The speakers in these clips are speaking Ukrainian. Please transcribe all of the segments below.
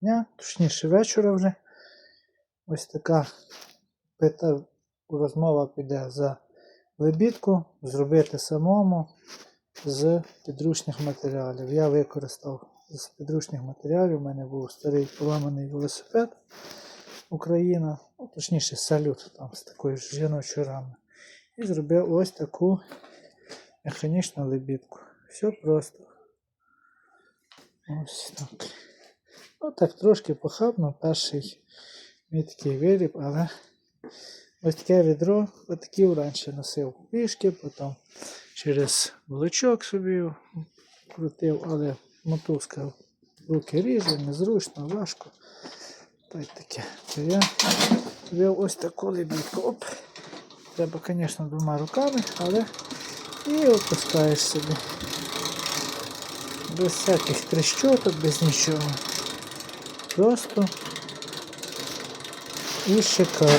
дня, точніше вечора вже. Ось така пита, розмова піде за лебідку, зробити самому з підручних матеріалів. Я використав з підручних матеріалів. У мене був старий поламаний велосипед Україна, ну, точніше салют там з такою ж жіночою рамою. І зробив ось таку механічну лебідку. Все просто. Ось так. Ну так трошки похабно, перший мій такий виріб, але ось таке відро, отакі раніше носив пішки, потім через блочок собі крутив, але мотузка руки ріже, незручно, важко. Та таке. То я вив ось таку лебідку. Оп. Треба, звісно, двома руками, але і опускаєш собі. Без всяких трещоток, без нічого. Просто і шикарно.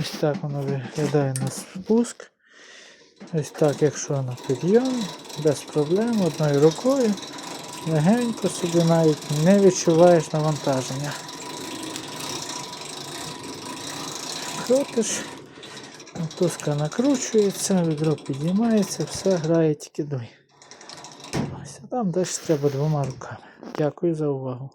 Ось так воно виглядає на спуск. Ось так, якщо на підйом, без проблем, одною рукою, легенько собі навіть не відчуваєш навантаження. Крутиш, мотузка накручується, відро піднімається, все грає тільки дуй. Ось, а там далі треба двома руками. Дякую за увагу.